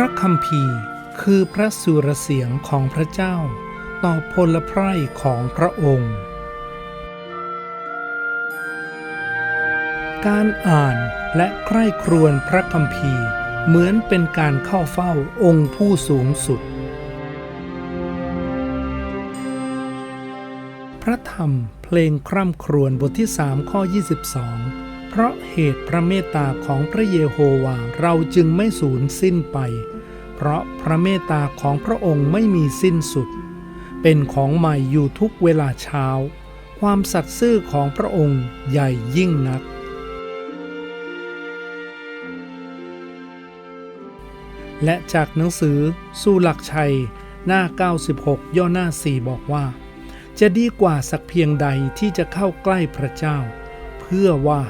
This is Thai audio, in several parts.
ระคัมภีร์คือพระสุรเสียงของพระเจ้า ต่อพลไพร่ของพระองค์ การอ่านและใคร่ครวญพระคัมภีร์เหมือนเป็นการเข้าเฝ้าองค์ผู้สูงสุด พระธรรมเพลงคร่ำครวญบทที่ 3 ข้อ 22 เพราะเหตุพระเมตตาของพระเยโฮวาเราจึงไม่สูญสิ้นไป เพราะพระเมตตาของพระองค์ไม่มีสิ้นสุด เป็นของใหม่อยู่ทุกเวลาเช้า ความสัตย์ซื่อของพระองค์ใหญ่ยิ่งนัก และจากหนังสือสู้หลักชัย หน้า 96 ย่อหน้า 4 บอกว่า จะดีกว่าสักเพียงใดที่จะเข้าใกล้พระเจ้า เพื่อว่า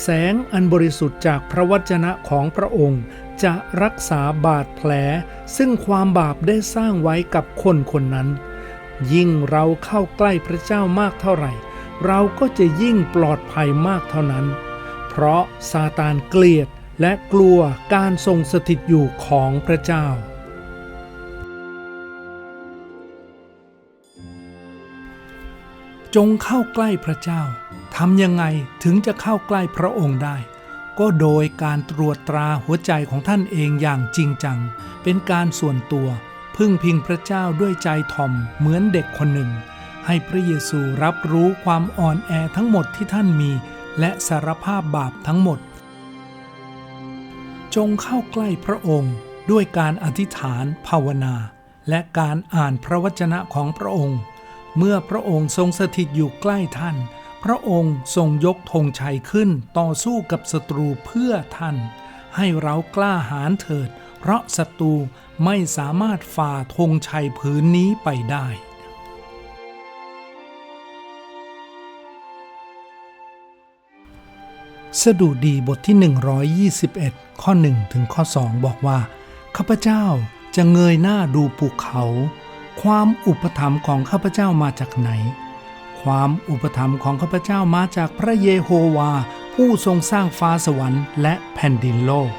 แสงอันบริสุทธิ์จากพระวจนะของพระองค์ จะรักษาบาดแผล ซึ่งความบาปได้สร้างไว้กับคนคนนั้น ยิ่งเราเข้าใกล้พระเจ้ามากเท่าไหร่ เราก็จะยิ่งปลอดภัยมากเท่านั้น เพราะซาตานเกลียดและกลัวการทรงสถิตอยู่ของพระเจ้า จงเข้าใกล้พระเจ้า ทำยังไงถึงจะเข้าใกล้พระองค์ได้ ก็โดยการตรวจตราหัวใจของท่านเองอย่างจริงจัง เป็นการส่วนตัว พึ่งพิงพระเจ้าด้วยใจถ่อมเหมือนเด็กคนหนึ่ง ให้พระเยซูรับรู้ความอ่อนแอทั้งหมดที่ท่านมี และสารภาพบาปทั้งหมด จงเข้าใกล้พระองค์ด้วยการอธิษฐานภาวนา และการอ่านพระวจนะของพระองค์ เมื่อพระองค์ทรงสถิตอยู่ใกล้ท่าน พระองค์ทรงยกธงชัยขึ้นต่อสู้กับศัตรูเพื่อท่าน ให้เรากล้าหาญเถิด เพราะศัตรูไม่สามารถฝ่าธงชัยผืนนี้ไปได้สดุดีบทที่ 121 ข้อ 1 ถึงข้อ 2 บอกว่า ข้าพเจ้าจะเงยหน้าดูภูเขา ความอุปถัมภ์ของข้าพเจ้ามาจากไหน ความอุปถัมภ์ของข้าพเจ้ามาจากพระเยโฮวา ผู้ทรงสร้างฟ้าสวรรค์และแผ่นดินโลก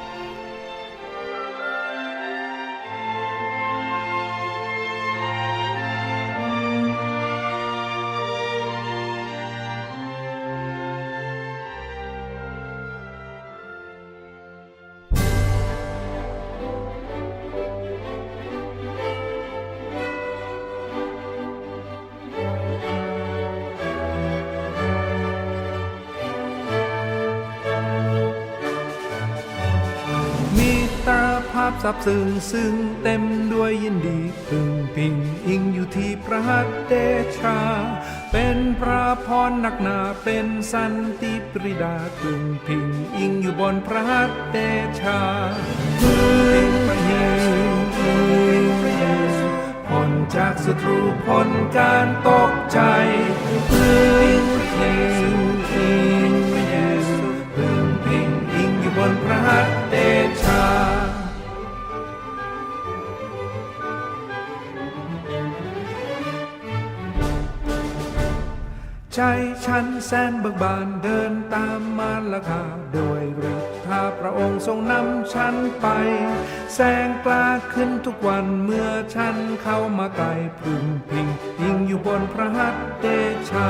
ซับซึ้งซึ่งเต็มด้วยยินดีพึงพิงอิงอยู่ที่พระหัตถ์เดชา เป็นพระพรหนักหนาเป็นสันติปริดาพึงพิงอิงอยู่บนพระหัตถ์เดชาพึงพระเยซูพึงพระเยซูพ้นจากศัตรูพ้นการตกใจ ใจฉันแสนเบิกบานเดินตามมารละคาโดยฤทธาพระองค์ทรงนำฉันไป แสงกล้าขึ้นทุกวันเมื่อฉันเข้ามาใกล้พึงพิงยิงอยู่บนพระหัตถ์เดชา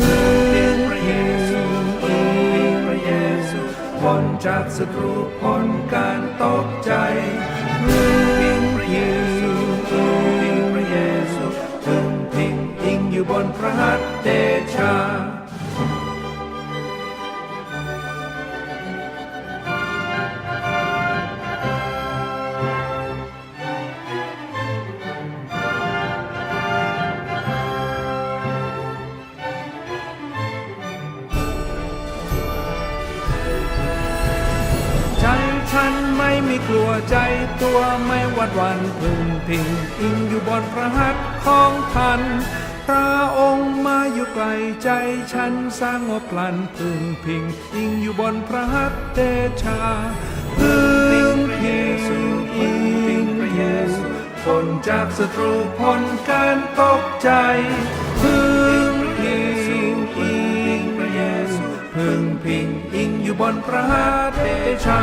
พึงพระเยซูพึงพระเยซูพ้นจากศัตรูพ้นการตกใจพึง นพระหัตเดชาใจฉันไม่มีกลัวใจตัวไม่วัดวันพึงพิงอิงอยู่บนพระหัตถ์ของท่าน ระองค์มาอยู่ไกลใจฉันสร้างงบพลันพึงพิงอิงอยู่บนพระหัตถ์เดชาพึ่งพิงอิงอยู่พ้นจากศัตรูพ้นการตกใจพึ่งพิงอิงอยู่พึงพิงอิงอยู่บนพระหัตถ์เดชา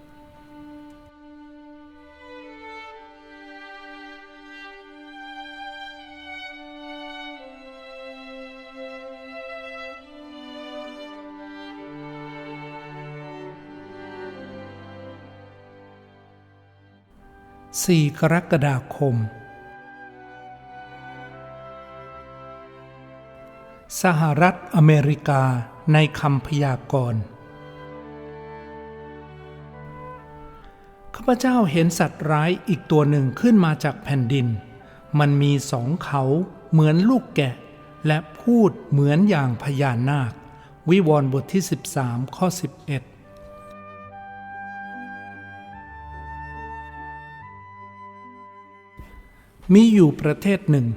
4 กรกฎาคม สหรัฐอเมริกาในคำพยากรณ์ข้าพเจ้าเห็นสัตว์ร้ายอีกตัวหนึ่งขึ้นมาจากแผ่นดิน มันมีสองเขาเหมือนลูกแกะ และพูดเหมือนอย่างพญานาค วิวรณ์บทที่ 13 ข้อ 11 มีอยู่ประเทศหนึ่ง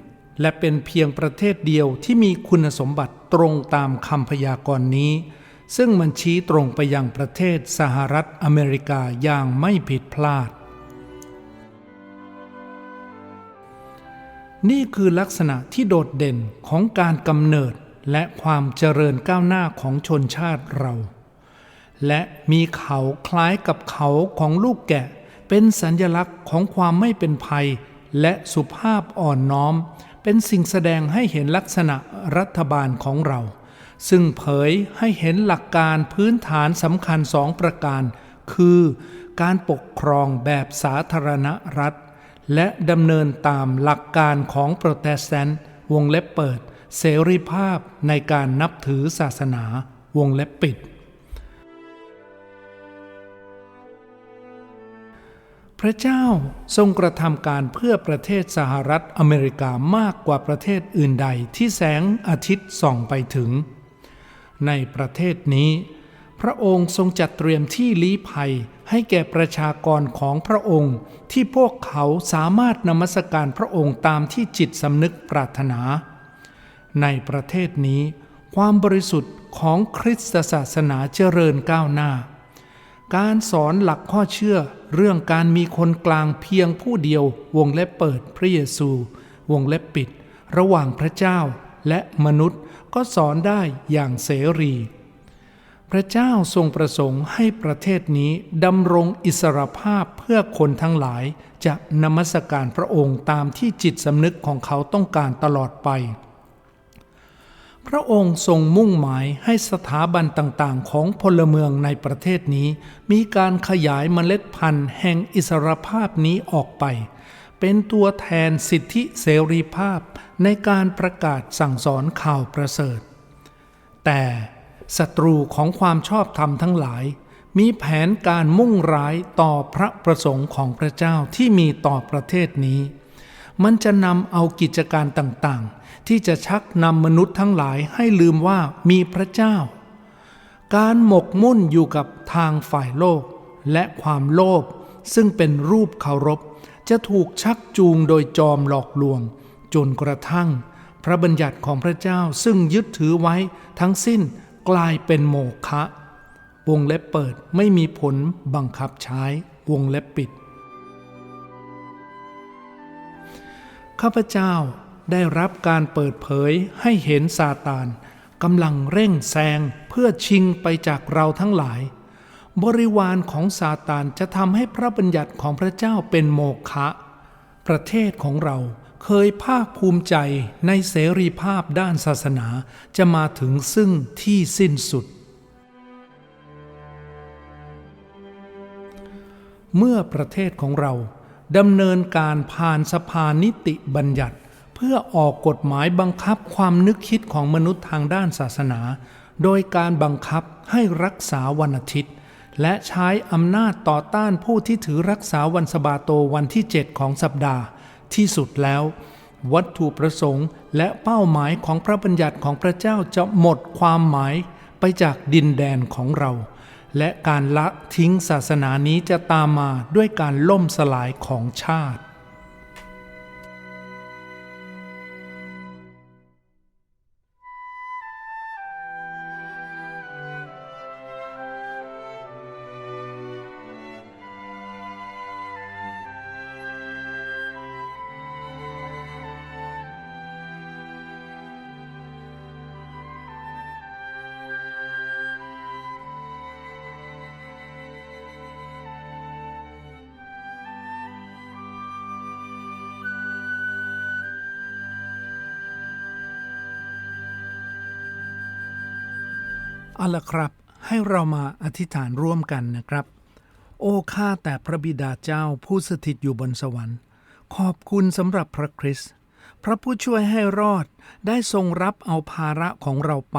และเป็นเพียงประเทศเดียวที่มีคุณสมบัติตรงตามคำพยากรณ์นี้ ซึ่งมันชี้ตรงไปยังประเทศสหรัฐอเมริกาอย่างไม่ผิดพลาด นี่คือลักษณะที่โดดเด่นของการกำเนิดและความเจริญก้าวหน้าของชนชาติเรา และมีเขาคล้ายกับเขาของลูกแกะ เป็นสัญลักษณ์ของความไม่เป็นภัย และสุภาพอ่อนน้อม เป็นสิ่งแสดงให้เห็นลักษณะรัฐบาลของเรา ซึ่งเผยให้เห็นหลักการพื้นฐานสำคัญสองประการ คือการปกครองแบบสาธารณรัฐ และดำเนินตามหลักการของโปรเตสแตนต์วงเล็บเปิด เสรีภาพในการนับถือศาสนาวงเล็บปิด ระเจ้าทรงกระทำการเพื่อประเทศสหรัฐอเมริกามากกว่าประเทศอื่นใดที่แสงอาทิตย์ส่องไปถึง ในประเทศนี้ พระองค์ทรงจัดเตรียมที่ลี้ภัยให้แก่ประชากรของพระองค์ที่พวกเขาสามารถนมัสการพระองค์ตามที่จิตสำนึกปรารถนา ในประเทศนี้ ความบริสุทธิ์ของคริสตศาสนาเจริญก้าวหน้า การสอนหลักข้อเชื่อ เรื่องการมีคนกลางเพียงผู้เดียววงเล็บเปิดพระเยซู วงเล็บปิด ระหว่างพระเจ้าและมนุษย์ก็สอนได้อย่างเสรี พระเจ้าทรงประสงค์ให้ประเทศนี้ดำรงอิสรภาพเพื่อคนทั้งหลายจะนมัสการพระองค์ตามที่จิตสำนึกของเขาต้องการตลอดไป พระองค์ทรงมุ่งหมายให้สถาบันต่างๆ ของพลเมืองในประเทศนี้ มีการขยายเมล็ดพันธุ์แห่งอิสรภาพนี้ออกไป เป็นตัวแทนสิทธิเสรีภาพในการประกาศสั่งสอนข่าวประเสริฐ แต่ศัตรูของความชอบธรรมทั้งหลาย มีแผนการมุ่งร้ายต่อพระประสงค์ของพระเจ้าที่มีต่อประเทศนี้ มันจะนำเอากิจการต่างๆ ที่จะชักนำมนุษย์ทั้งหลายให้ลืมว่ามีพระเจ้า การหมกมุ่นอยู่กับทางฝ่ายโลก และความโลภซึ่งเป็นรูปเคารพ จะถูกชักจูงโดยจอมหลอกลวง จนกระทั่ง พระบัญญัติของพระเจ้าซึ่งยึดถือไว้ทั้งสิ้นกลายเป็นโมฆะวงเล็บเปิดไม่มีผลบังคับใช้วงเล็บปิด ข้าพเจ้าได้รับการเปิดเผยให้เห็นซาตานกำลังเร่งแซงเพื่อชิงไปจากเราทั้งหลาย บริวารของซาตานจะทำให้พระบัญญัติของพระเจ้าเป็นโมฆะประเทศของเราเคยภาคภูมิใจในเสรีภาพด้านศาสนาจะมาถึงซึ่งที่สิ้นสุด เมื่อประเทศของเรา ดำเนินการผ่านสภานิติบัญญัติ เพื่อออกกฎหมายบังคับความนึกคิดของมนุษย์ทางด้านศาสนา โดยการบังคับให้รักษาวันอาทิตย์ และใช้อำนาจต่อต้านผู้ที่ถือรักษาวันสบาโตวันที่ 7 ของสัปดาห์ ที่สุดแล้ว วัตถุประสงค์และเป้าหมายของพระบัญญัติของพระเจ้าจะหมดความหมายไปจากดินแดนของเรา และการละทิ้งศาสนานี้จะตามมาด้วยการล่มสลายของชาติ เอาละครับ ให้เรามาอธิษฐานร่วมกันนะครับ โอ้ข้าแต่พระบิดาเจ้าผู้สถิตอยู่บนสวรรค์ ขอบคุณสำหรับพระคริสต์พระผู้ช่วยให้รอดได้ทรงรับเอาภาระของเราไป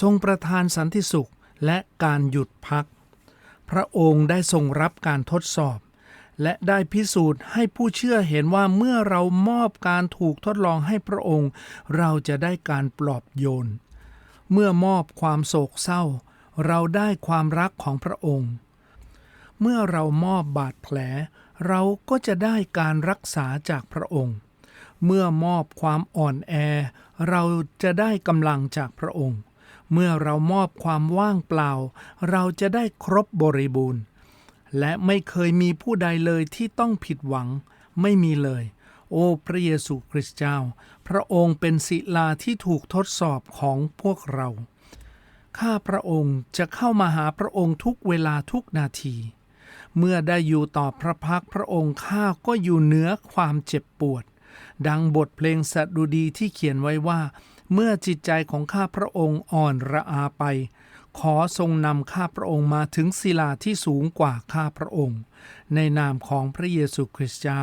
ทรงประทานสันติสุขและการหยุดพัก พระองค์ได้ทรงรับการทดสอบ และได้พิสูจน์ให้ผู้เชื่อเห็นว่าเมื่อเรามอบการถูกทดลองให้พระองค์ เราจะได้การปลอบโยน เมื่อมอบความโศกเศร้า เราได้ความรักของพระองค์ เมื่อเรามอบบาดแผล เราก็จะได้การรักษาจากพระองค์ เมื่อมอบความอ่อนแอ เราจะได้กำลังจากพระองค์ เมื่อเรามอบความว่างเปล่า เราจะได้ครบบริบูรณ์ และไม่เคยมีผู้ใดเลยที่ต้องผิดหวัง ไม่มีเลย โอ้พระเยซูคริสต์เจ้า พระองค์เป็นศิลาที่ถูกทดสอบของพวกเรา ข้าพระองค์จะเข้ามาหาพระองค์ทุกเวลาทุกนาที เมื่อได้อยู่ต่อพระพักพระองค์ข้าก็อยู่เหนือความเจ็บปวด ดังบทเพลงสดุดีที่เขียนไว้ว่า เมื่อจิตใจของข้าพระองค์อ่อนระอาไป ขอทรงนำข้าพระองค์มาถึงศิลาที่สูงกว่าข้าพระองค์ ในนามของพระเยซูคริสต์เจ้า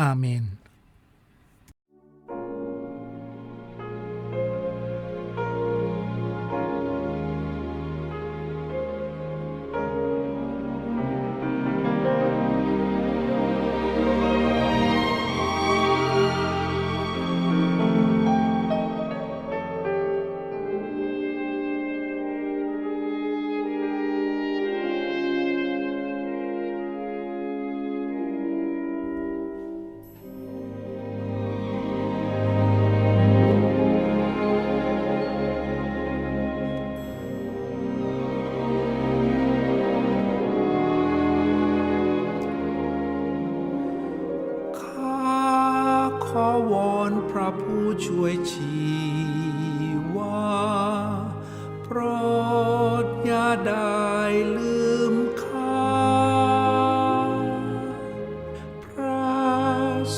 อาเมน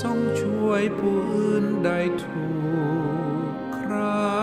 ทรงช่วยผู้อื่นได้ถูกครา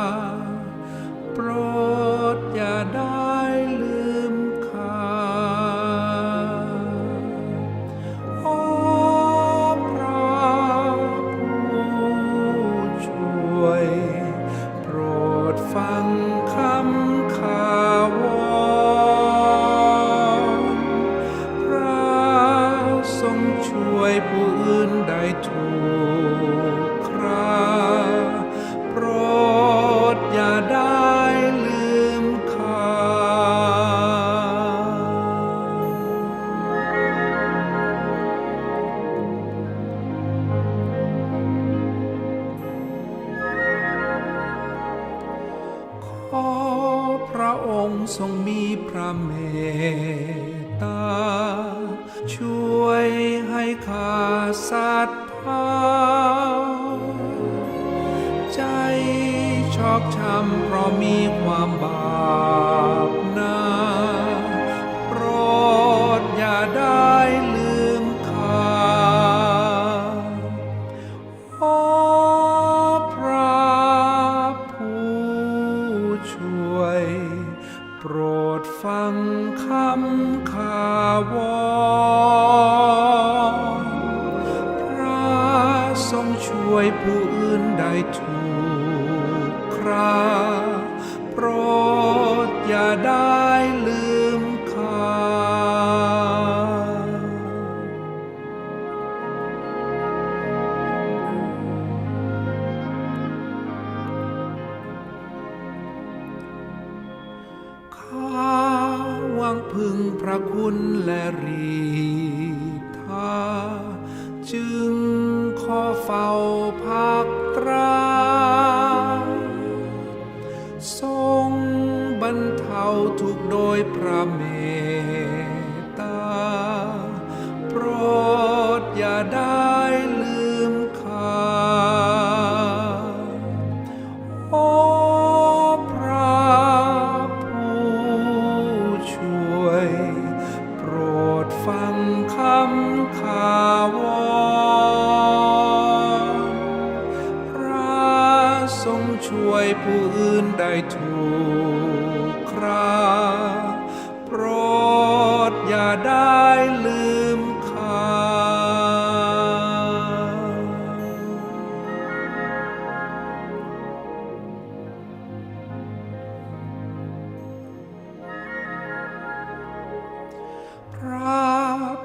ระคุณและรี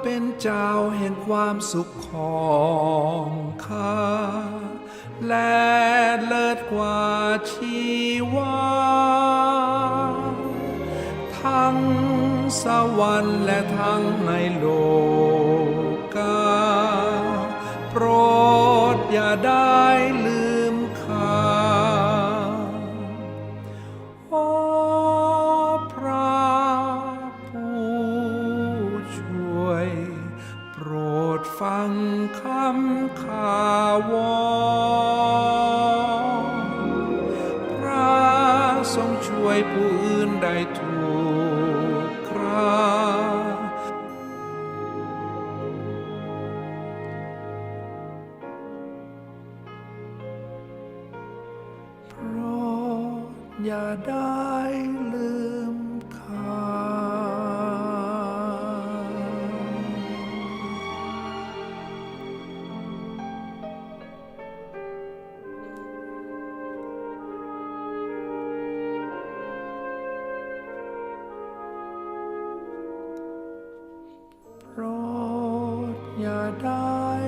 เป็นเจ้าเห็นความสุขของข้า และเลิศกว่าชีวา ทั้งสวรรค์และทั้งในโลกาโปรดอย่าได้ ผู้อื่นได้ทุ I die.